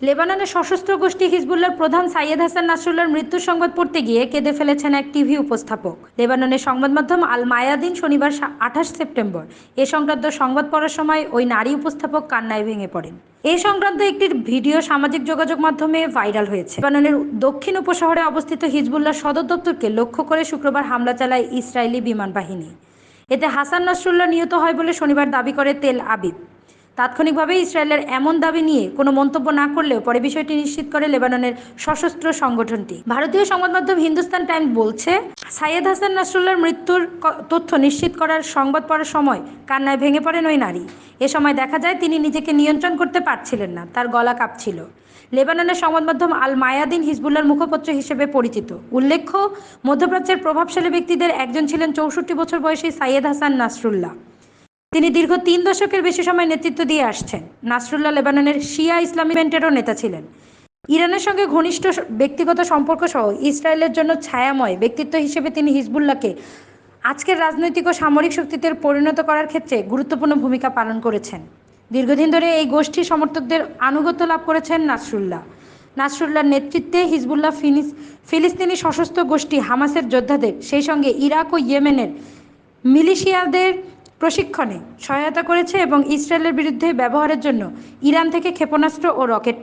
লেবাননের সশস্ত্র গোষ্ঠী হিজবুল্লার প্রধান সাইয়েদ হাসান নাসরুল্লাহর মৃত্যুর সংবাদ পড়তে গিয়ে কেঁদে ফেলেছেন এক টিভি উপস্থাপক। লেবাননের সংবাদ মাধ্যম আল মায়াদিন শনিবার আঠাশ সেপ্টেম্বর। এ সংক্রান্ত সংবাদ পড়ার সময় ওই নারী উপস্থাপক কান্নায় ভেঙে পড়েন। এ সংক্রান্ত একটি ভিডিও সামাজিক যোগাযোগ মাধ্যমে ভাইরাল হয়েছে। লেবাননের দক্ষিণ উপশহরে অবস্থিত হিজবুল্লাহ সদর দপ্তরকে লক্ষ্য করে শুক্রবার হামলা চালায় ইসরায়েলি বিমান বাহিনী। এতে হাসান নাসরুল্লাহ নিহত হয় বলে শনিবার দাবি করে তেল আবিব। তাৎক্ষণিকভাবে ইসরায়েলের এমন দাবি নিয়ে কোনো মন্তব্য না করলেও পরে বিষয়টি নিশ্চিত করে লেবাননের সশস্ত্র সংগঠনটি। ভারতীয় সংবাদ মাধ্যম হিন্দুস্তান টাইমস বলছে, সাইয়েদ হাসান নাসরুল্লাহর মৃত্যুর তথ্য নিশ্চিত করার সংবাদ পড়ার সময় কান্নায় ভেঙে পড়েন ওই নারী। এ সময় দেখা যায় তিনি নিজেকে নিয়ন্ত্রণ করতে পারছিলেন না, তার গলা কাঁপছিল। লেবাননের সংবাদ মাধ্যম আল মায়াদিন হিজবুল্লার মুখপত্র হিসেবে পরিচিত। উল্লেখ্য, মধ্যপ্রাচ্যের প্রভাবশালী ব্যক্তিদের একজন ছিলেন চৌষট্টি বছর বয়সী সাইয়েদ হাসান নাসরুল্লাহ। তিনি দীর্ঘ তিন দশকের বেশি সময় নেতৃত্ব দিয়ে আসছেন। নাসরুল্লাহ লেবাননের শিয়া ইসলামী ইভেন্টেরও নেতা ছিলেন। ইরানের সঙ্গে ঘনিষ্ঠ ব্যক্তিগত সম্পর্ক সহ ইসরায়েলের জন্য ছায়াময় ব্যক্তিত্ব হিসেবে তিনি হিজবুল্লাহকে আজকের রাজনৈতিক ও সামরিক শক্তিতে পরিণত করার ক্ষেত্রে গুরুত্বপূর্ণ ভূমিকা পালন করেছেন। দীর্ঘদিন ধরে এই গোষ্ঠীর সমর্থকদের আনুগত্য লাভ করেছেন নাসরুল্লাহ। নাসরুল্লাহর নেতৃত্বে হিজবুল্লাহ ফিনিস ফিলিস্তিনি সশস্ত্র গোষ্ঠী হামাসের যোদ্ধাদের, সেই সঙ্গে ইরাক ও ইয়েমেনের মিলিশিয়াদের প্রশিক্ষণে সহায়তা করেছে এবং ইসরায়েলের বিরুদ্ধে ব্যবহারের জন্য ইরান থেকে ক্ষেপণাস্ত্র ও রকেট